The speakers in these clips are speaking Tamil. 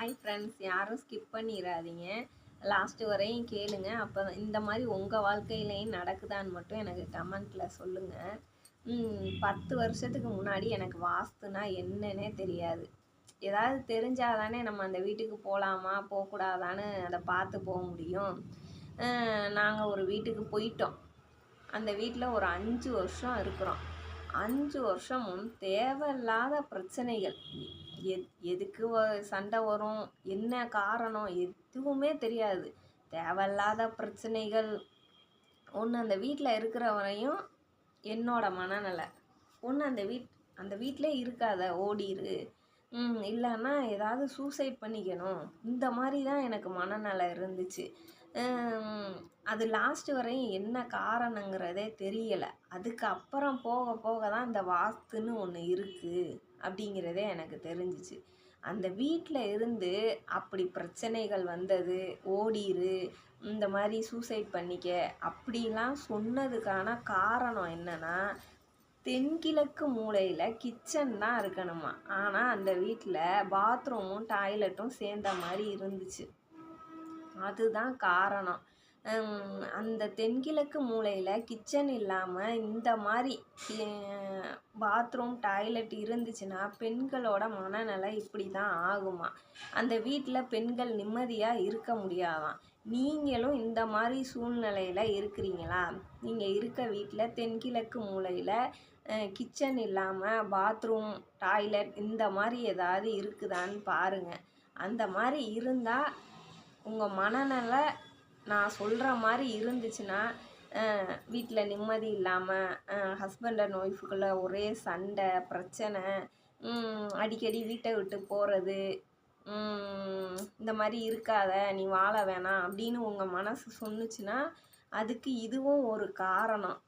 ஹாய் ஃப்ரெண்ட்ஸ் யாரும் ஸ்கிப் பண்ணிடாதீங்க லாஸ்ட்டு வரையும் கேளுங்க. அப்போ இந்த மாதிரி உங்கள் வாழ்க்கையிலையும் நடக்குதான்னு மட்டும் எனக்கு கமெண்ட்டில் சொல்லுங்கள் பத்து வருஷத்துக்கு முன்னாடி எனக்கு வாஸ்துனா என்னன்னே தெரியாது. ஏதாவது தெரிஞ்சால் தானே நம்ம அந்த வீட்டுக்கு போகலாமா போகக்கூடாதான்னு அதை பார்த்து போக முடியும். நாங்கள் ஒரு வீட்டுக்கு போயிட்டோம். அந்த வீட்டில் ஒரு அஞ்சு வருஷம் இருக்கிறோம். அஞ்சு வருஷமும் தேவையில்லாத பிரச்சனைகள். எத் எதுக்கு சண்டை வரும்? என்ன காரணம்? எதுவுமே தெரியாது. தேவையில்லாத பிரச்சனைகள். ஒன்று அந்த வீட்டில் இருக்கிற வரையும் என்னோட மனநிலை. ஒன்று அந்த வீட் அந்த வீட்டிலே இருக்காத. ஓடிரு. இல்லைன்னா ஏதாவது சூசைட் பண்ணிக்கணும். இந்த மாதிரி தான் எனக்கு மனநிலை இருந்துச்சு. அது லாஸ்ட்டு வரையும் என்ன காரணங்கிறதே தெரியலை. அதுக்கப்புறம் போக போக தான் இந்த வாஸ்துன்னு ஒன்று இருக்குது அப்படிங்கிறதே எனக்கு தெரிஞ்சிச்சு. அந்த வீட்டில் இருந்து அப்படி பிரச்சனைகள் வந்தது ஓடிரு இந்த மாதிரி சூசைட் பண்ணிக்க அப்படிலாம் சொன்னதுக்கான காரணம் என்னென்னா தென்கிழக்கு மூலையில் கிச்சன் தான் இருக்கணுமா? ஆனால் அந்த வீட்டில் பாத்ரூமும் டாய்லெட்டும் சேர்ந்த மாதிரி இருந்துச்சு. அதுதான் காரணம். அந்த தென்கிழக்கு மூலையில் கிச்சன் இல்லாமல் இந்த மாதிரி பாத்ரூம் டாய்லெட் இருந்துச்சுன்னா பெண்களோட மனநிலை இப்படி தான் ஆகுமா? அந்த வீட்டில் பெண்கள் நிம்மதியாக இருக்க முடியாதாம் நீங்களும் இந்த மாதிரி சூழ்நிலையில் இருக்கிறீங்களா? நீங்கள் இருக்க வீட்டில் தென்கிழக்கு மூலையில் கிச்சன் இல்லாமல் பாத்ரூம் டாய்லெட் இந்த மாதிரி ஏதாவது இருக்குதான்னு பாருங்கள் அந்த மாதிரி இருந்தால் உங்கள் மனநிலை நான் சொல்கிற மாதிரி இருந்துச்சுன்னா வீட்டில் நிம்மதி இல்லாமல் ஹஸ்பண்ட் அண்ட் ஒய்ஃபுக்குள்ளே ஒரே சண்டை பிரச்சனை அடிக்கடி வீட்டை விட்டு போகிறது இந்த மாதிரி இருக்காத நீ வாழ வேணாம் அப்படின்னு உங்கள் மனசு சொன்னுச்சுன்னா அதுக்கு இதுவும் ஒரு காரணம்.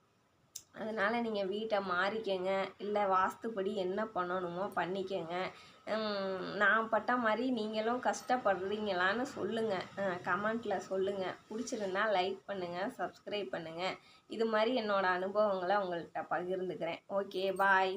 அதனால் நீங்கள் வீட்டை மாறிக்கங்க. இல்லை வாஸ்துப்படி என்ன பண்ணணுமோ பண்ணிக்கங்க. நான் பட்ட மாதிரி நீங்களும் கஷ்டப்படுறீங்களான்னு சொல்லுங்கள் கமெண்ட்டில் சொல்லுங்கள் பிடிச்சிருந்தா லைக் பண்ணுங்கள் சப்ஸ்கிரைப் பண்ணுங்கள் இது மாதிரி என்னோடய அனுபவங்களை உங்கள்கிட்ட பகிர்ந்துக்கிறேன். Okay bye.